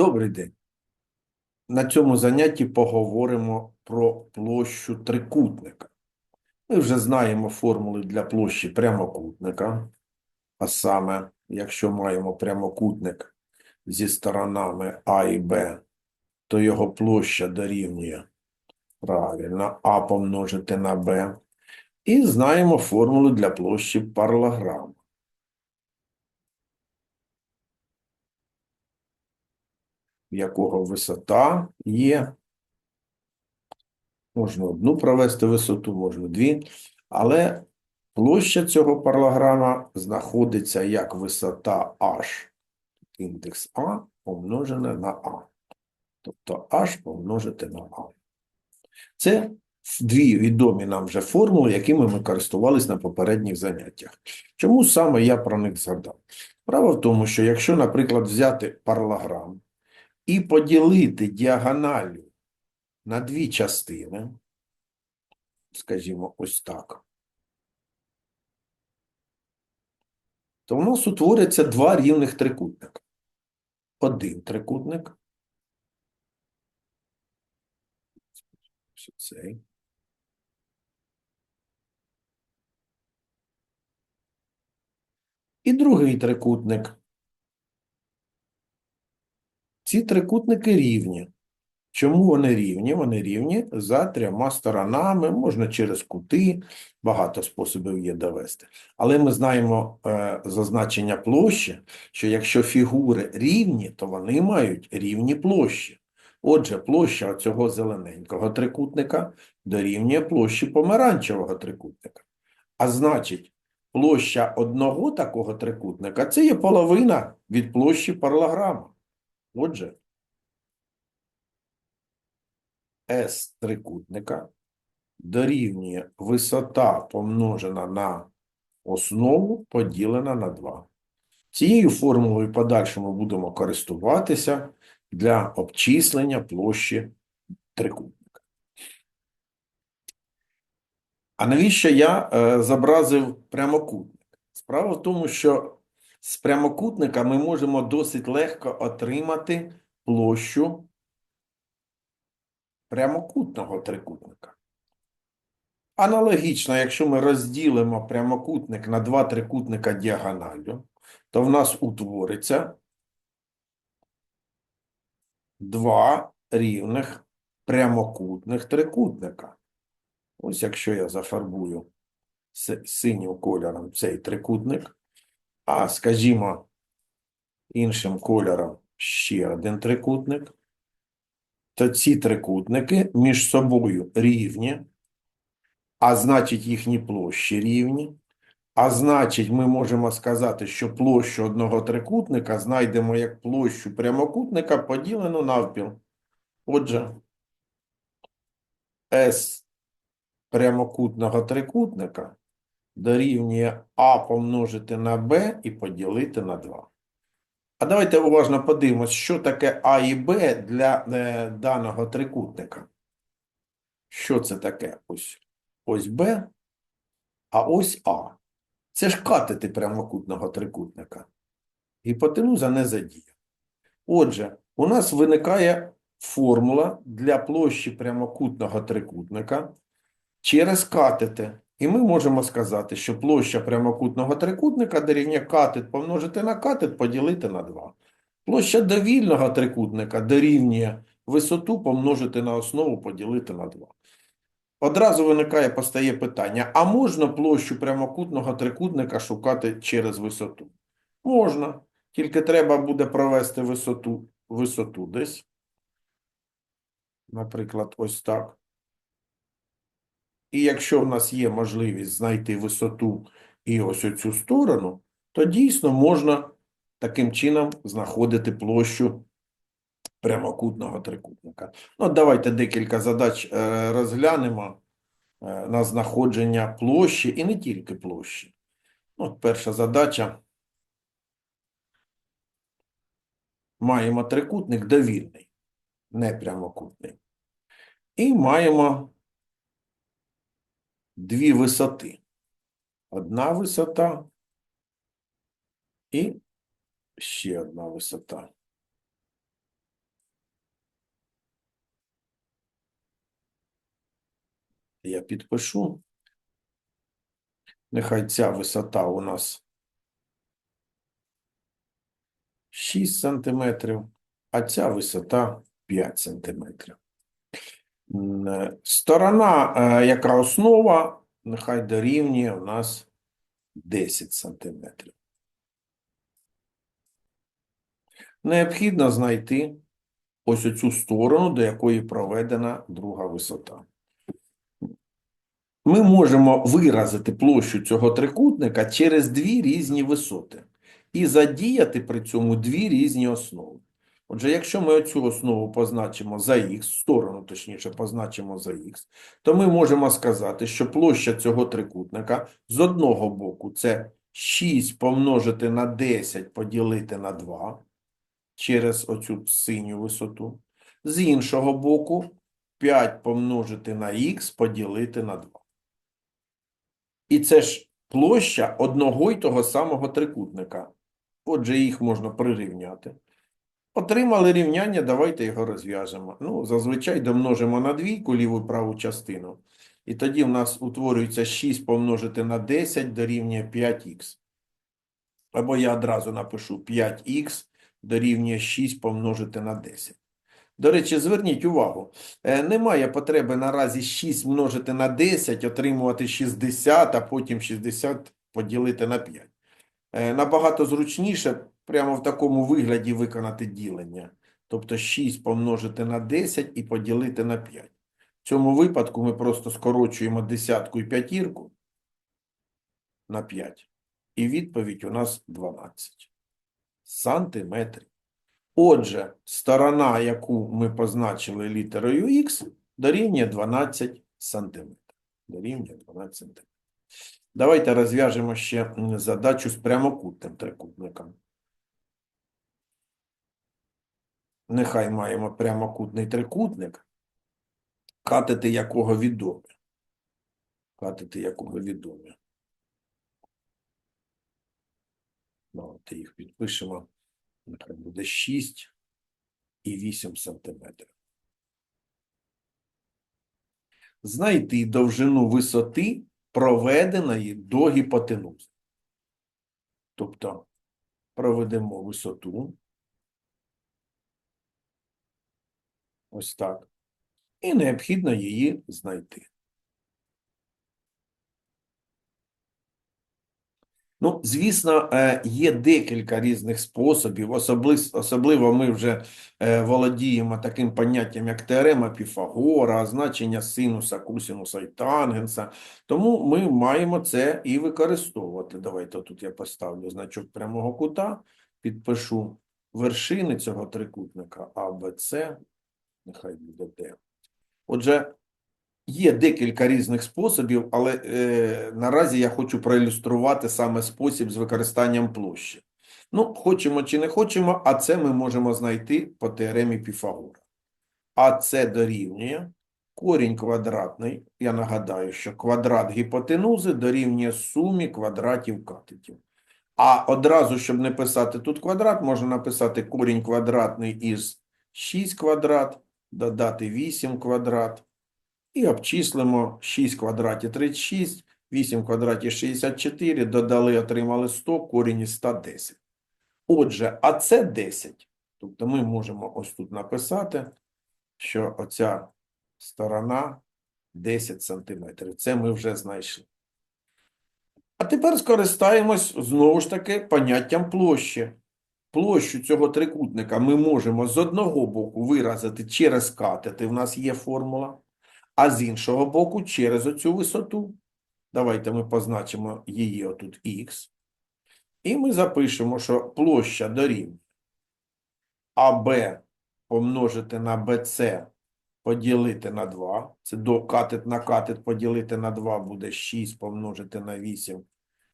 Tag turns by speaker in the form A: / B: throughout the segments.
A: Добрий день. На цьому занятті поговоримо про площу трикутника. Ми вже знаємо формули для площі прямокутника, а саме, якщо маємо прямокутник зі сторонами А і Б, то його площа дорівнює правильно А помножити на Б. І знаємо формулу для площі паралограма. Якого висота є. Можна одну провести висоту, можна дві, але площа цього паралограма знаходиться як висота h, індекс А помножене на А. Тобто h помножити на А. Це дві відомі нам вже формули, якими ми користувалися на попередніх заняттях. Чому саме я про них згадав? Справа в тому, що якщо, наприклад, взяти паралограм, і поділити діагоналю на дві частини, скажімо, ось так, то у нас утворяться два рівних трикутника. Один трикутник. Цей. І другий трикутник. Ці трикутники рівні. Чому вони рівні? Вони рівні за трьома сторонами, можна через кути, багато способів є довести. Але ми знаємо е, зазначення площі, що якщо фігури рівні, то вони мають рівні площі. Отже, площа цього зелененького трикутника дорівнює площі помаранчевого трикутника. А значить, площа одного такого трикутника це є половина від площі паралограма. Отже, S трикутника дорівнює висота помножена на основу поділена на 2. Цією формулою в подальшому будемо користуватися для обчислення площі трикутника. А навіщо я е, зобразив прямокутник? Справа в тому, що з прямокутника ми можемо досить легко отримати площу прямокутного трикутника. Аналогічно, якщо ми розділимо прямокутник на два трикутника діагоналлю, то в нас утвориться два рівних прямокутних трикутника. Ось якщо я зафарбую синім кольором цей трикутник, а, скажімо, іншим кольором ще один трикутник, то ці трикутники між собою рівні, а значить їхні площі рівні, а значить ми можемо сказати, що площу одного трикутника знайдемо як площу прямокутника поділену навпіл. Отже, S прямокутного трикутника дорівнює А помножити на Б і поділити на 2. А давайте уважно подивимось, що таке А і Б для е, даного трикутника. Що це таке? Ось, ось Б, а ось А. Це ж катети прямокутного трикутника. Гіпотенуза не задіяна. Отже, у нас виникає формула для площі прямокутного трикутника через катети. І ми можемо сказати, що площа прямокутного трикутника дорівнює катет помножити на катет поділити на 2. Площа довільного трикутника дорівнює висоту помножити на основу поділити на 2. Одразу виникає, постає питання, а можна площу прямокутного трикутника шукати через висоту? Можна, тільки треба буде провести висоту, висоту десь. Наприклад, ось так. І якщо в нас є можливість знайти висоту і ось оцю сторону, то дійсно можна таким чином знаходити площу прямокутного трикутника. Ну, давайте декілька задач е, розглянемо е, на знаходження площі і не тільки площі. От перша задача. Маємо трикутник довільний, не прямокутний. І маємо дві висоти. Одна висота і ще одна висота. Я підпишу. Нехай ця висота у нас 6 см, а ця висота 5 см. Е, Сторона, е, яка основа, нехай дорівнює у нас 10 сантиметрів. Необхідно знайти ось оцю сторону, до якої проведена друга висота. Ми можемо виразити площу цього трикутника через дві різні висоти і задіяти при цьому дві різні основи. Отже, якщо ми оцю основу позначимо за х, сторону, точніше, позначимо за х, то ми можемо сказати, що площа цього трикутника з одного боку це 6 помножити на 10 поділити на 2 через оцю синю висоту. З іншого боку 5 помножити на х поділити на 2. І це ж площа одного й того самого трикутника. Отже, їх можна прирівняти. Отримали рівняння, давайте його розв'яжемо. Ну, зазвичай домножимо на двійку ліву праву частину. І тоді в нас утворюється 6 помножити на 10 дорівнює 5х. Або я одразу напишу 5х дорівнює 6 помножити на 10. До речі, зверніть увагу, е, немає потреби наразі 6 множити на 10, отримувати 60, а потім 60 поділити на 5. Е, Набагато зручніше прямо в такому вигляді виконати ділення. Тобто 6 помножити на 10 і поділити на 5. В цьому випадку ми просто скорочуємо десятку і п'ятірку на 5. І відповідь у нас 12 сантиметрів. Отже, сторона, яку ми позначили літерою Х, дорівнює 12 сантиметрів. Дорівнює 12 сантиметрів. Давайте розв'яжемо ще задачу з прямокутним трикутником. Нехай маємо прямокутний трикутник, катети якого відомі. Катети якого відомі. Давайте їх підпишемо. Нехай буде 6 і 8 сантиметрів. Знайти довжину висоти, проведеної до гіпотенузи. Тобто проведемо висоту. Ось так. І необхідно її знайти. Ну, звісно, е, є декілька різних способів, особливо, ми вже е, володіємо таким поняттям, як теорема Піфагора, значення синуса, косинуса і тангенса, тому ми маємо це і використовувати. Давайте тут я поставлю значок прямого кута, підпишу вершини цього трикутника А, Б, С, нехай буде Д. Отже, Є декілька різних способів, але е, наразі я хочу проілюструвати саме спосіб з використанням площі. Ну, хочемо чи не хочемо, а це ми можемо знайти по теоремі Піфагора. А це дорівнює корінь квадратний. Я нагадаю, що квадрат гіпотенузи дорівнює сумі квадратів катетів. А одразу, щоб не писати тут квадрат, можна написати корінь квадратний із 6 квадрат, додати 8 квадрат. І обчислимо 6 квадратів 36, 8 квадратів 64, додали, отримали 100, корінь із 110. Отже, а це 10. Тобто ми можемо ось тут написати, що оця сторона 10 сантиметрів. Це ми вже знайшли. А тепер скористаємось знову ж таки поняттям площі. Площу цього трикутника ми можемо з одного боку виразити через катети, в нас є формула а з іншого боку через оцю висоту. Давайте ми позначимо її отут х. І ми запишемо, що площа дорівнює АБ помножити на БЦ поділити на 2. Це до катет на катет поділити на 2 буде 6 помножити на 8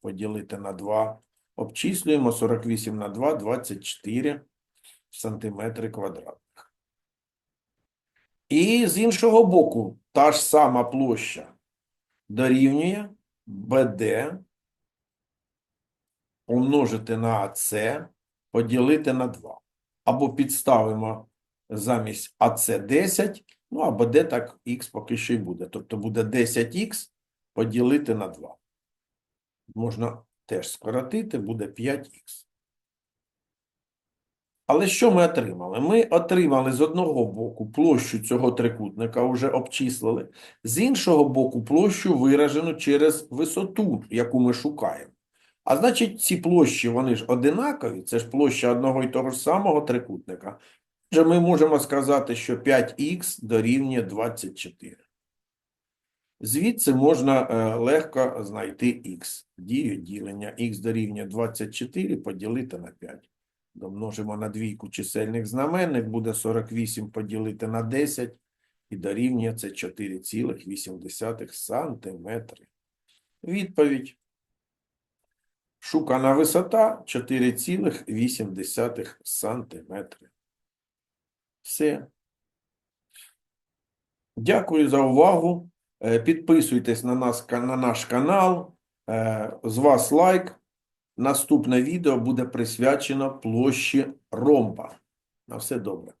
A: поділити на 2. Обчислюємо 48 на 2, 24 сантиметри квадратних. І з іншого боку, та ж сама площа дорівнює БД помножити на АЦ поділити на 2. Або підставимо замість АЦ 10 Ну, або де так х поки що й буде. Тобто буде 10х поділити на 2. Можна теж скоротити, буде 5х. Але що ми отримали? Ми отримали з одного боку площу цього трикутника, вже обчислили, з іншого боку площу виражену через висоту, яку ми шукаємо. А значить, ці площі, вони ж одинакові, це ж площа одного і того ж самого трикутника. Отже, ми можемо сказати, що 5х дорівнює 24. Звідси можна е, легко знайти х. Дію ділення х дорівнює 24 поділити на 5. Домножимо на двійку чисельник знаменник, буде 48 поділити на 10 і дорівнює це 4,8 сантиметри. Відповідь. Шукана висота 4,8 сантиметри. Все. Дякую за увагу. Е, Підписуйтесь на нас, на наш канал. Е, З вас лайк. Наступне відео буде присвячено площі ромба. На все добре.